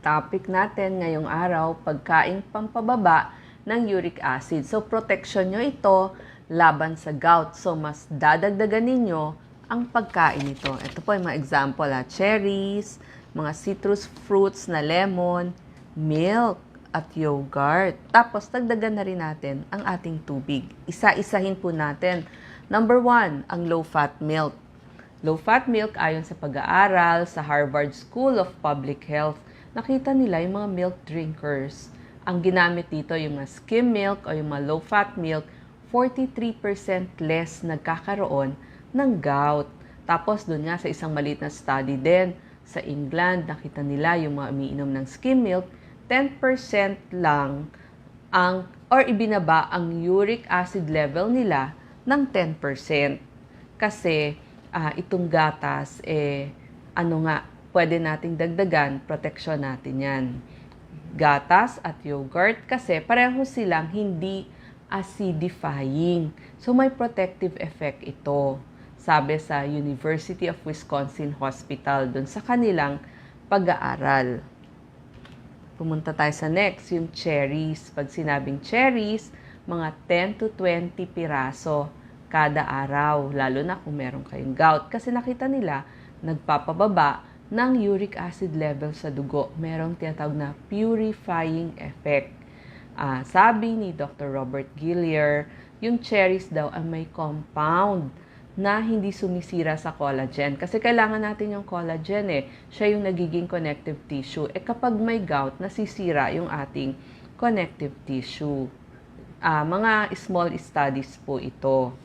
topic natin ngayong araw, pagkain pampababa ng uric acid. So, protection nyo ito laban sa gout. So, mas dadagdagan ninyo ang pagkain nito. Ito po yung mga example, ha? cherries, mga citrus fruits na lemon, milk, at yogurt. Tapos, dagdagan na rin natin ang ating tubig. Isa-isahin po natin. Number one, ang low-fat milk. Low-fat milk ayon sa pag-aaral sa Harvard School of Public Health, nakita nila yung mga milk drinkers. Ang ginamit dito yung mga skim milk o yung mga low-fat milk, 43% less nagkakaroon ng gout. Tapos doon nga sa isang maliit na study din, sa England, nakita nila yung mga umiinom ng skim milk, 10% lang ang or ibinaba ang uric acid level nila ng 10%. Kasi ah, itong gatas, eh, ano nga, pwede nating dagdagan, protection natin yan. Gatas at yogurt kasi pareho silang hindi acidifying. So may protective effect ito. Sabi sa University of Wisconsin Hospital dun sa kanilang pag-aaral. Pumunta tayo sa next, yung cherries. Pag sinabing cherries, mga 10 to 20 piraso kada araw, lalo na kung meron kayong gout. Kasi nakita nila, nagpapababa ng uric acid level sa dugo. Merong tinatawag na purifying effect. Ah, sabi ni Dr. Robert Gillier, yung cherries daw ay may compound na hindi sumisira sa collagen. Kasi kailangan natin yung collagen eh. Siya yung nagiging connective tissue. Eh kapag may gout, nasisira yung ating connective tissue. Ah, mga small studies po ito.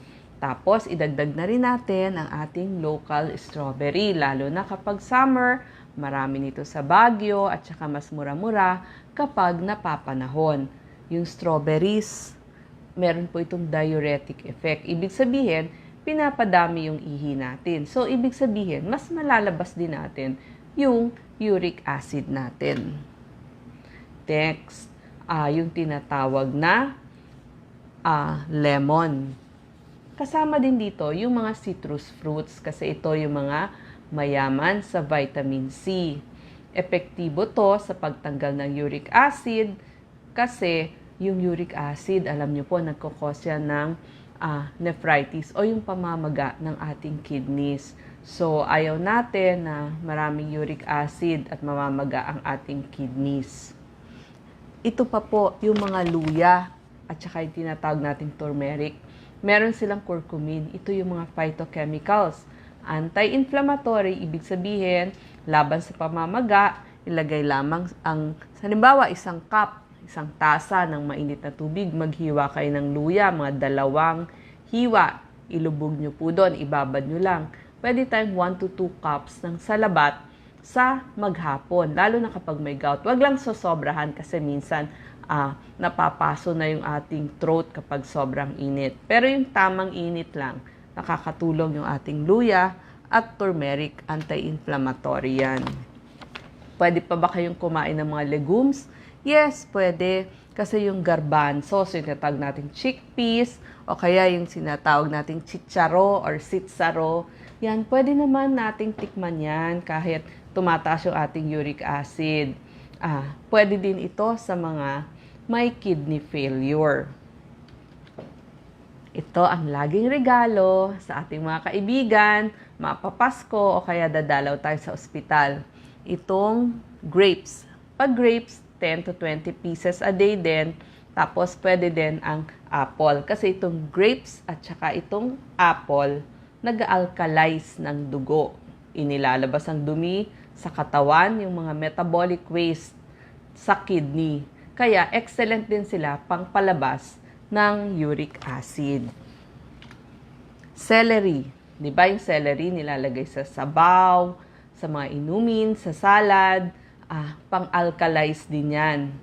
Tapos, idagdag na rin natin ang ating local strawberry. Lalo na kapag summer, marami nito sa Baguio at saka mas mura-mura kapag napapanahon. Yung strawberries, meron po itong diuretic effect. Ibig sabihin, pinapadami yung ihi natin. So, ibig sabihin, mas malalabas din natin yung uric acid natin. Next, ah yung tinatawag na ah, lemon. Kasama din dito yung mga citrus fruits kasi ito yung mga mayaman sa vitamin C. Epektibo to sa pagtanggal ng uric acid kasi yung uric acid, alam nyo po, nagkakos yan ng ah, nephritis o yung pamamaga ng ating kidneys. So, ayaw natin na maraming uric acid at mamamaga ang ating kidneys. Ito pa po yung mga luya at saka yung tinatawag nating turmeric. Meron silang curcumin. Ito yung mga phytochemicals. Anti-inflammatory, ibig sabihin, laban sa pamamaga, ilagay lamang ang, halimbawa, isang cup, isang tasa ng mainit na tubig, maghiwa kayo ng luya, mga dalawang hiwa, ilubog nyo po doon, ibabad nyo lang. Pwede tayong 1 to 2 cups ng salabat sa maghapon, lalo na kapag may gout. Huwag lang sosobrahan kasi minsan ah, napapaso na yung ating throat kapag sobrang init. Pero yung tamang init lang, nakakatulong yung ating luya at turmeric, anti-inflammatory yan. Pwede pa ba kayong kumain ng mga legumes? Yes, pwede. Kasi yung garbanzo, so yung tinatawag nating chickpeas, o kaya yung sinatawag nating chicharo or sitsaro, yan, pwede naman nating tikman yan kahit tumataas yung ating uric acid. Ah, pwede din ito sa mga may kidney failure. Ito ang laging regalo sa ating mga kaibigan, mapapasko o kaya dadalaw tayo sa ospital. Itong grapes. Pag grapes, 10 to 20 pieces a day din. Tapos pwede din ang apple. Kasi itong grapes at saka itong apple, nag-alkalize ng dugo. Inilalabas ang dumi sa katawan, yung mga metabolic waste sa kidney. Kaya excellent din sila pang palabas ng uric acid. Celery. Di ba yung celery nilalagay sa sabaw, sa mga inumin, sa salad, ah, pang-alkalize din yan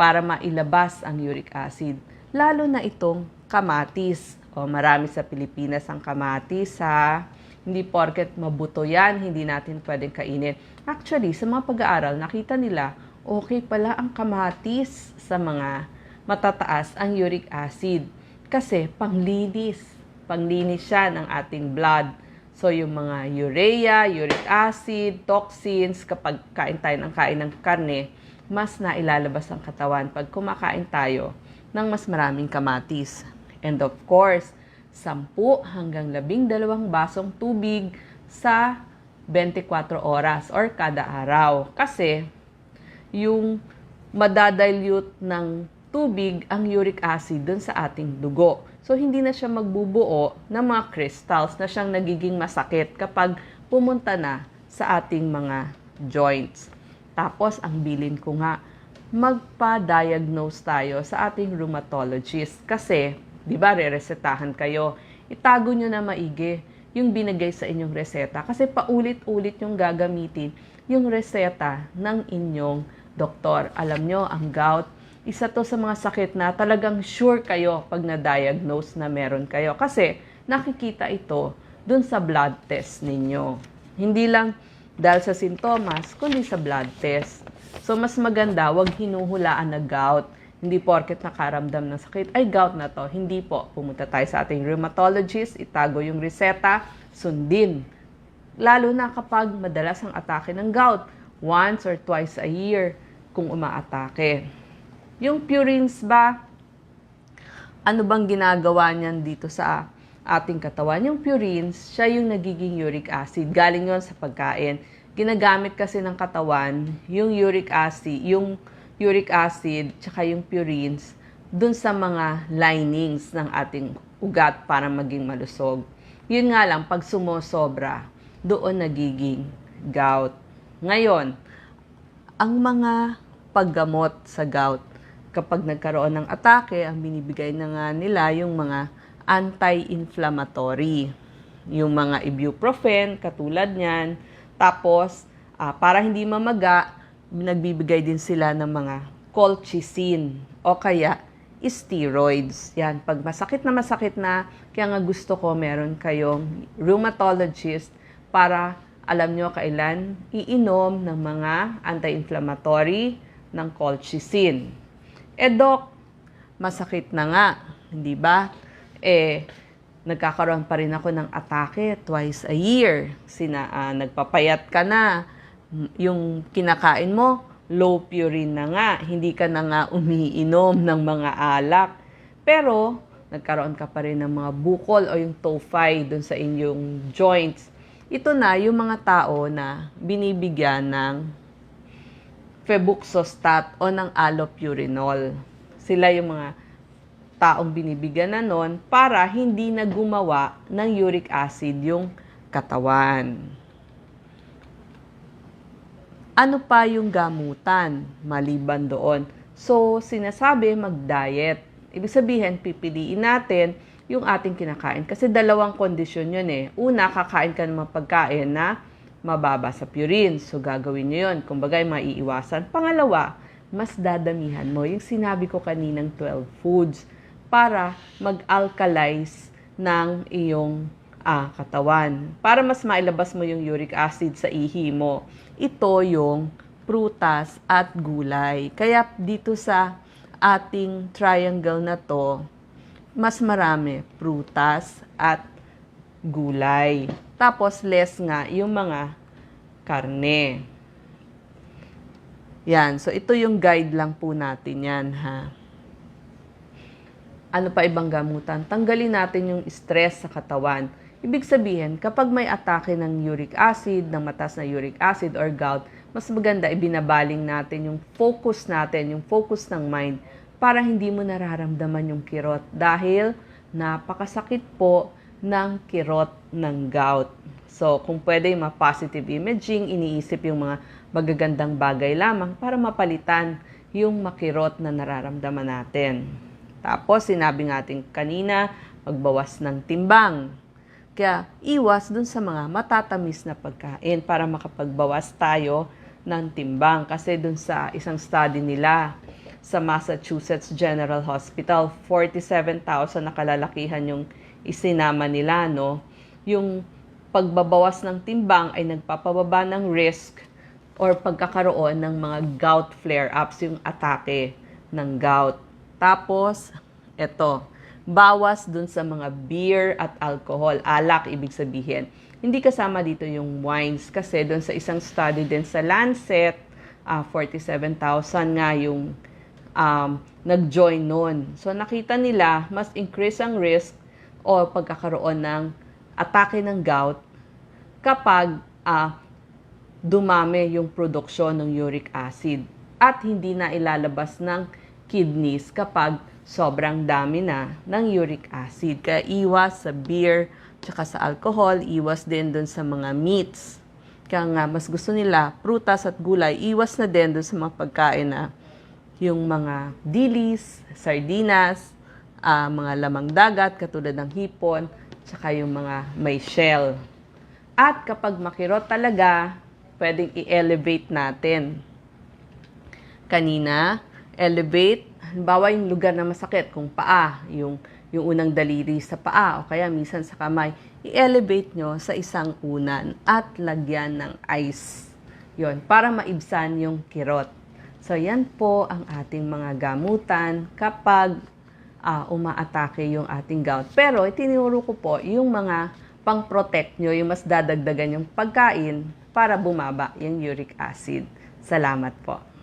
para mailabas ang uric acid. Lalo na itong kamatis. O, marami sa Pilipinas ang kamatis ha. Hindi porket mabuto yan, hindi natin pwedeng kainin. Actually, sa mga pag-aaral, nakita nila, okay pala ang kamatis sa mga matataas ang uric acid. Kasi panglinis. Panglinis siya ng ating blood. So, yung mga urea, uric acid, toxins, kapag kain tayo ng kain ng karne, mas nailalabas ang katawan pag kumakain tayo ng mas maraming kamatis. And of course, 10 hanggang 12 basong tubig sa 24 oras or kada araw. Kasi yung madadilute ng tubig ang uric acid dun sa ating dugo. So, hindi na siya magbubuo ng mga crystals na siyang nagiging masakit kapag pumunta na sa ating mga joints. Tapos, ang bilin ko nga, magpa-diagnose tayo sa ating rheumatologist. Kasi, di ba, re-resetahan kayo. Itago nyo na maigi yung binigay sa inyong reseta. Kasi paulit-ulit yung gagamitin yung reseta ng inyong doktor. Alam nyo, ang gout, isa to sa mga sakit na talagang sure kayo pag na-diagnose na meron kayo. Kasi nakikita ito dun sa blood test ninyo. Hindi lang dahil sa sintomas, kundi sa blood test. So, mas maganda, wag hinuhulaan na gout. Hindi porket nakaramdam ng sakit, ay gout na to. Hindi po. Pumunta tayo sa ating rheumatologist, itago yung reseta, sundin. Lalo na kapag madalas ang atake ng gout, once or twice a year kung umaatake. Yung purines ba, ano bang ginagawa niyan dito sa ating katawan? Yung purines, siya yung nagiging uric acid. Galing yon sa pagkain. Ginagamit kasi ng katawan yung uric acid, yung uric acid, tsaka yung purines, dun sa mga linings ng ating ugat para maging malusog. Yun nga lang, pag sumosobra, doon nagiging gout. Ngayon, ang mga paggamot sa gout, kapag nagkaroon ng atake, ang binibigay na nga nila yung mga anti-inflammatory. Yung mga ibuprofen, katulad niyan. Tapos, ah, para hindi mamaga, nagbibigay din sila ng mga colchicine o kaya steroids. Yan, pag masakit na masakit na, kaya nga gusto ko meron kayong rheumatologist para alam nyo kailan iinom ng mga anti-inflammatory ng colchicine. Eh, Dok, masakit na nga, hindi ba? Eh, nagkakaroon pa rin ako ng atake twice a year. Sina, ah, nagpapayat ka na, yung kinakain mo, low purine na nga, hindi ka na nga umiinom ng mga alak. Pero, nagkaroon ka pa rin ng mga bukol o yung tophi dun sa inyong joints. Ito na yung mga tao na binibigyan ng febuxostat o ng allopurinol. Sila yung mga taong binibigyan na nun para hindi na gumawa ng uric acid yung katawan. Ano pa yung gamutan maliban doon? So, sinasabi mag-diet. Ibig sabihin, pipiliin natin yung ating kinakain. Kasi dalawang kondisyon yun eh. Una, kakain ka ng pagkain na mababa sa purine. So, gagawin nyo yun. Kung bagay, maiiwasan. Pangalawa, mas dadamihan mo yung sinabi ko kaninang 12 foods para mag-alkalize ng iyong ah, katawan. Para mas mailabas mo yung uric acid sa ihi mo. Ito yung prutas at gulay. Kaya dito sa ating triangle na to, mas marami prutas at gulay. Tapos less nga yung mga karne. Yan. So, ito yung guide lang po natin yan, ha. Ano pa ibang gamutan? Tanggalin natin yung stress sa katawan. Ibig sabihin, kapag may atake ng uric acid, ng matas na uric acid or gout, mas maganda ibinabaling natin yung focus natin, yung focus ng mind, para hindi mo nararamdaman yung kirot. Dahil napakasakit po ng kirot ng gout. So, kung pwede yung positive imaging, iniisip yung mga magagandang bagay lamang para mapalitan yung makirot na nararamdaman natin. Tapos, sinabi natin kanina, magbawas ng timbang. Kaya, iwas dun sa mga matatamis na pagkain para makapagbawas tayo ng timbang. Kasi dun sa isang study nila sa Massachusetts General Hospital, 47,000 na kalalakihan yung isinama nila, no? Yung pagbabawas ng timbang ay nagpapababa ng risk or pagkakaroon ng mga gout flare-ups, yung atake ng gout. Tapos, eto, bawas dun sa mga beer at alcohol, alak ibig sabihin. Hindi kasama dito yung wines kasi doon sa isang study din sa Lancet, ah, 47,000 nga yung um, nag-join nun. So nakita nila mas increase ang risk o pagkakaroon ng atake ng gout kapag ah, dumami yung produksyon ng uric acid at hindi na ilalabas ng kidneys kapag sobrang dami na ng uric acid. Kaya iwas sa beer, tsaka sa alcohol, iwas din dun sa mga meats. Kaya nga, mas gusto nila, prutas at gulay, iwas na din dun sa mga pagkain na yung mga dilis, sardinas, ah, mga lamang dagat katulad ng hipon, tsaka yung mga may shell. At kapag makirot talaga, pwedeng i-elevate natin. Kanina, elevate, halimbawa yung lugar na masakit, kung paa, yung, yung unang daliri sa paa, o kaya minsan sa kamay, i-elevate nyo sa isang unan at lagyan ng ice. Yon para maibsan yung kirot. So, yan po ang ating mga gamutan kapag ah, umaatake yung ating gout. Pero itinuro ko po yung mga pang-protect nyo, yung mas dadagdagan yung pagkain para bumaba yung uric acid. Salamat po.